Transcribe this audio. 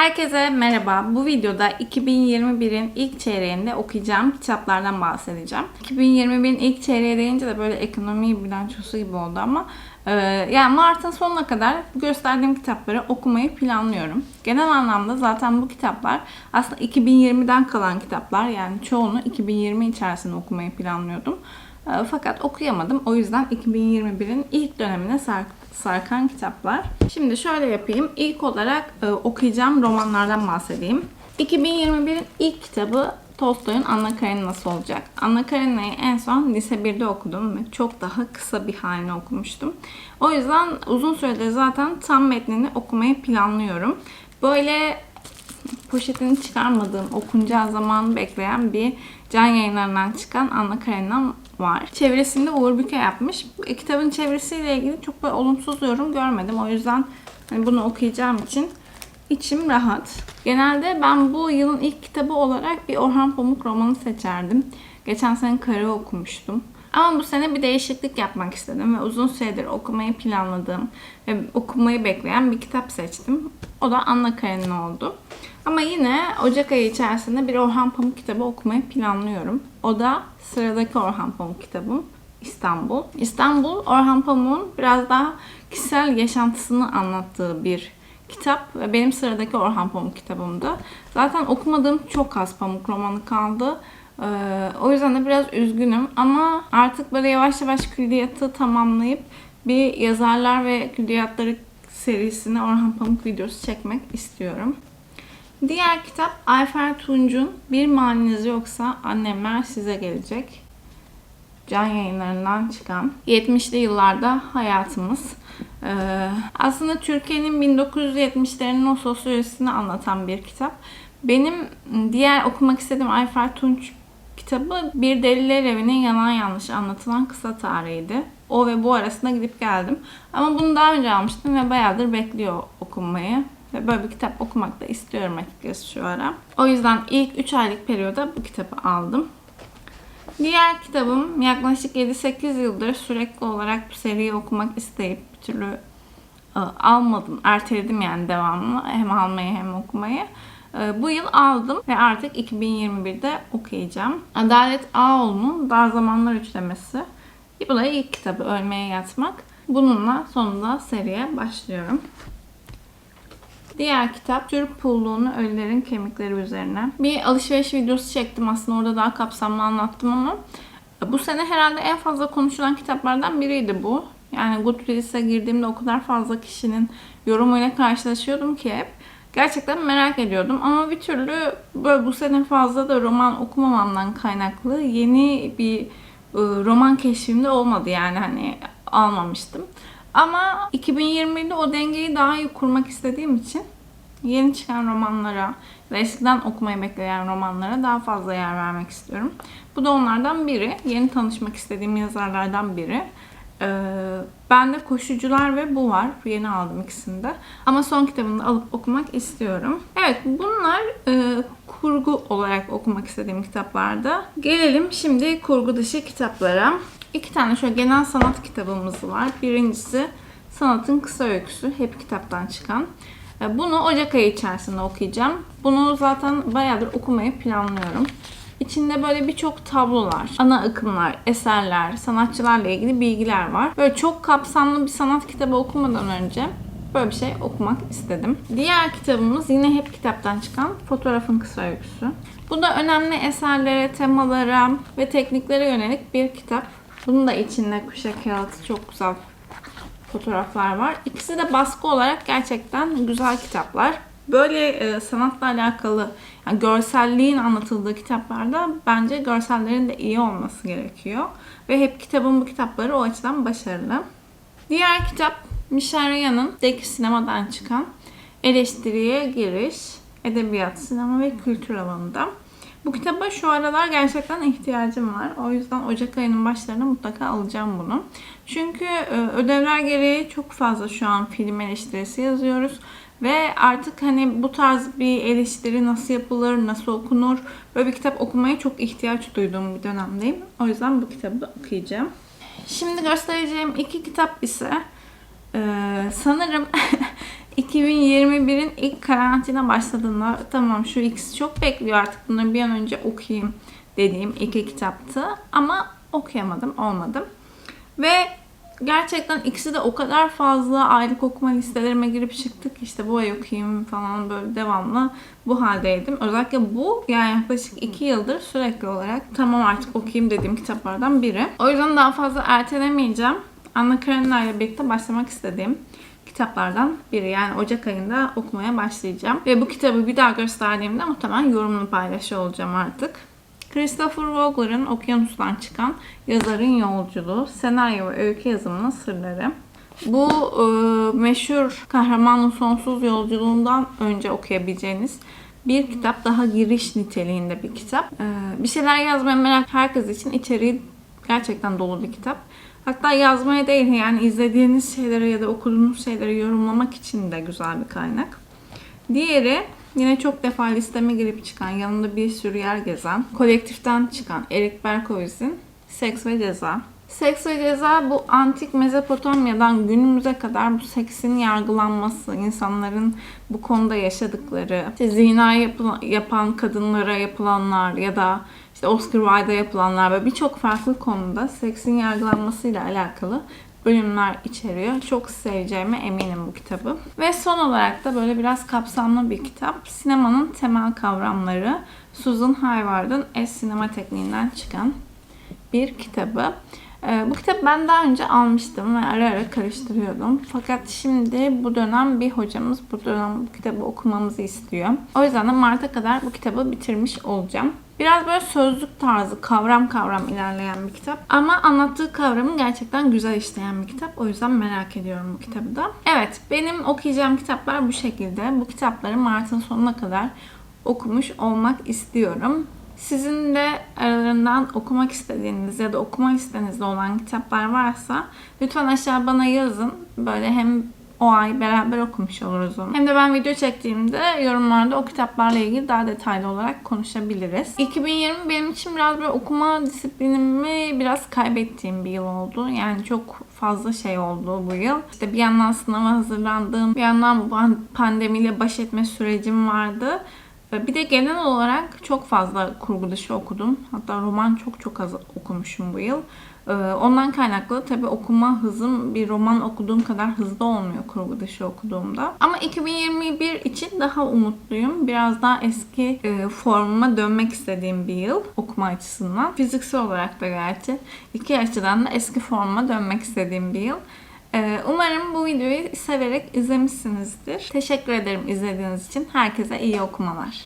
Herkese merhaba. Bu videoda 2021'in ilk çeyreğinde okuyacağım kitaplardan bahsedeceğim. 2021'in ilk çeyreği deyince de böyle ekonomi bilançosu gibi oldu ama e, yani Mart'ın sonuna kadar gösterdiğim kitapları okumayı planlıyorum. Genel anlamda zaten bu kitaplar aslında 2020'den kalan kitaplar. Yani çoğunu 2020 içerisinde okumayı planlıyordum. E, Fakat okuyamadım. O yüzden 2021'in ilk dönemine sar- sarkan kitaplar. Şimdi şöyle yapayım. İlk olarak e, okuyacağım romanlardan bahsedeyim. 2021'in ilk kitabı Tolstoy'un Anna Karenina'sı olacak. Anna Karenina'yı en son lise 1'de okudum ve çok daha kısa bir halini okumuştum. O yüzden uzun süredir zaten tam metnini okumayı planlıyorum. Böyle poşetini çıkarmadığım, okunacağı zaman bekleyen bir can yayınlarından çıkan Anna Karenina var. Çevresinde Uğur Büke yapmış. Kitabın çevresiyle ilgili çok böyle olumsuz yorum görmedim. O yüzden hani bunu okuyacağım için içim rahat. Genelde ben bu yılın ilk kitabı olarak bir Orhan Pamuk romanı seçerdim. Geçen sene Karı okumuştum. Ama bu sene bir değişiklik yapmak istedim ve uzun süredir okumayı planladığım ve okumayı bekleyen bir kitap seçtim. O da Anna Karenina oldu. Ama yine Ocak ayı içerisinde bir Orhan Pamuk kitabı okumayı planlıyorum. O da sıradaki Orhan Pamuk kitabım İstanbul. İstanbul Orhan Pamuk'un biraz daha kişisel yaşantısını anlattığı bir kitap ve benim sıradaki Orhan Pamuk kitabımdı. Zaten okumadığım çok az Pamuk romanı kaldı. Ee, o yüzden de biraz üzgünüm ama artık böyle yavaş yavaş külliyatı tamamlayıp bir yazarlar ve külliyatları serisine Orhan Pamuk videosu çekmek istiyorum. Diğer kitap Ayfer Tunç'un Bir Maniniz Yoksa Annemler Size Gelecek. Can yayınlarından çıkan 70'li yıllarda hayatımız. Ee, aslında Türkiye'nin 1970'lerinin o sosyolojisini anlatan bir kitap. Benim diğer okumak istediğim Ayfer Tunç kitabı Bir Deliler Evi'nin yalan yanlış anlatılan kısa tarihiydi. O ve bu arasında gidip geldim. Ama bunu daha önce almıştım ve bayağıdır bekliyor okunmayı. Ve böyle bir kitap okumak da istiyorum açıkçası şu ara. O yüzden ilk 3 aylık periyoda bu kitabı aldım. Diğer kitabım yaklaşık 7-8 yıldır sürekli olarak bu seriyi okumak isteyip bir türlü e, almadım. Erteledim yani devamlı hem almayı hem okumayı. E, Bu yıl aldım ve artık 2021'de okuyacağım. Adalet Ağoğlu'nun Dar Zamanlar Üçlemesi. Bu da ilk kitabı Ölmeye Yatmak. Bununla sonunda seriye başlıyorum. Diğer kitap Türk Pulluğunu Ölülerin Kemikleri üzerine. Bir alışveriş videosu çektim aslında orada daha kapsamlı anlattım ama bu sene herhalde en fazla konuşulan kitaplardan biriydi bu. Yani Goodreads'e girdiğimde o kadar fazla kişinin yorumuyla karşılaşıyordum ki hep. Gerçekten merak ediyordum ama bir türlü böyle bu sene fazla da roman okumamamdan kaynaklı yeni bir ıı, roman keşfimde olmadı yani hani almamıştım. Ama 2020'de o dengeyi daha iyi kurmak istediğim için yeni çıkan romanlara ve eskiden okumayı bekleyen romanlara daha fazla yer vermek istiyorum. Bu da onlardan biri. Yeni tanışmak istediğim yazarlardan biri. Ee, bende Koşucular ve bu var. Yeni aldım ikisini de. Ama son kitabını da alıp okumak istiyorum. Evet bunlar e, kurgu olarak okumak istediğim kitaplarda. Gelelim şimdi kurgu dışı kitaplara. İki tane şöyle genel sanat kitabımız var. Birincisi Sanatın Kısa Öyküsü. Hep kitaptan çıkan. E, Bunu Ocak ayı içerisinde okuyacağım. Bunu zaten bayağıdır okumayı planlıyorum. İçinde böyle birçok tablolar, ana akımlar, eserler, sanatçılarla ilgili bilgiler var. Böyle çok kapsamlı bir sanat kitabı okumadan önce böyle bir şey okumak istedim. Diğer kitabımız yine hep kitaptan çıkan Fotoğrafın Kısa Öyküsü. Bu da önemli eserlere, temalara ve tekniklere yönelik bir kitap. Bunun da içinde kuşa kağıt çok güzel fotoğraflar var. İkisi de baskı olarak gerçekten güzel kitaplar. Böyle e, sanatla alakalı yani görselliğin anlatıldığı kitaplarda bence görsellerin de iyi olması gerekiyor. Ve hep kitabın bu kitapları o açıdan başarılı. Diğer kitap Michel Deki Sinemadan çıkan Eleştiriye Giriş, Edebiyat, Sinema ve Kültür alanında. Bu kitaba şu aralar gerçekten ihtiyacım var. O yüzden Ocak ayının başlarında mutlaka alacağım bunu. Çünkü e, ödevler gereği çok fazla şu an film eleştirisi yazıyoruz. Ve artık hani bu tarz bir eleştiri nasıl yapılır, nasıl okunur, böyle bir kitap okumaya çok ihtiyaç duyduğum bir dönemdeyim. O yüzden bu kitabı okuyacağım. Şimdi göstereceğim iki kitap ise e, sanırım 2021'in ilk karantina başladığında tamam şu ikisi çok bekliyor artık bunları bir an önce okuyayım dediğim iki kitaptı. Ama okuyamadım, olmadım. Ve gerçekten ikisi de o kadar fazla aylık okuma listelerime girip çıktık işte bu ay okuyayım falan böyle devamlı bu haldeydim. Özellikle bu yani yaklaşık iki yıldır sürekli olarak tamam artık okuyayım dediğim kitaplardan biri. O yüzden daha fazla ertelemeyeceğim. Anna Karenina ile birlikte başlamak istediğim kitaplardan biri. Yani Ocak ayında okumaya başlayacağım. Ve bu kitabı bir daha gösterdiğimde muhtemelen yorumunu paylaşıyor olacağım artık. Christopher Vogler'ın Okyanus'tan çıkan Yazarın Yolculuğu, senaryo ve öykü yazımının sırları. Bu e, meşhur kahramanın sonsuz yolculuğundan önce okuyabileceğiniz bir kitap. Daha giriş niteliğinde bir kitap. E, bir şeyler yazmaya merak herkes için içeriği gerçekten dolu bir kitap. Hatta yazmaya değil yani izlediğiniz şeyleri ya da okuduğunuz şeyleri yorumlamak için de güzel bir kaynak. Diğeri yine çok defa listeme girip çıkan, yanında bir sürü yer gezen, kolektiften çıkan Eric Berkowitz'in Seks ve Ceza. Seks ve Ceza bu antik Mezopotamya'dan günümüze kadar bu seksin yargılanması, insanların bu konuda yaşadıkları, işte zina yapılan, yapan kadınlara yapılanlar ya da işte Oscar Wilde'a yapılanlar ve birçok farklı konuda seksin yargılanmasıyla alakalı bölümler içeriyor. Çok seveceğime eminim bu kitabı. Ve son olarak da böyle biraz kapsamlı bir kitap. Sinemanın temel kavramları Susan Hayward'ın Es Sinema Tekniğinden çıkan bir kitabı. Ee, bu kitabı ben daha önce almıştım ve ara ara karıştırıyordum. Fakat şimdi bu dönem bir hocamız bu dönem bu kitabı okumamızı istiyor. O yüzden de Mart'a kadar bu kitabı bitirmiş olacağım. Biraz böyle sözlük tarzı, kavram kavram ilerleyen bir kitap. Ama anlattığı kavramı gerçekten güzel işleyen bir kitap. O yüzden merak ediyorum bu kitabı da. Evet, benim okuyacağım kitaplar bu şekilde. Bu kitapları Mart'ın sonuna kadar okumuş olmak istiyorum. Sizin de aralarından okumak istediğiniz ya da okuma listenizde olan kitaplar varsa lütfen aşağı bana yazın. Böyle hem o ay beraber okumuş oluruz onu. Hem de ben video çektiğimde yorumlarda o kitaplarla ilgili daha detaylı olarak konuşabiliriz. 2020 benim için biraz böyle okuma disiplinimi biraz kaybettiğim bir yıl oldu. Yani çok fazla şey oldu bu yıl. İşte bir yandan sınava hazırlandığım, bir yandan pandemiyle baş etme sürecim vardı. Bir de genel olarak çok fazla kurgu dışı okudum. Hatta roman çok çok az okumuşum bu yıl. Ondan kaynaklı tabi okuma hızım bir roman okuduğum kadar hızlı olmuyor kurgu dışı okuduğumda. Ama 2021 için daha umutluyum. Biraz daha eski formuma dönmek istediğim bir yıl okuma açısından. Fiziksel olarak da gerçi iki açıdan da eski formuma dönmek istediğim bir yıl. Umarım bu videoyu severek izlemişsinizdir. Teşekkür ederim izlediğiniz için. Herkese iyi okumalar.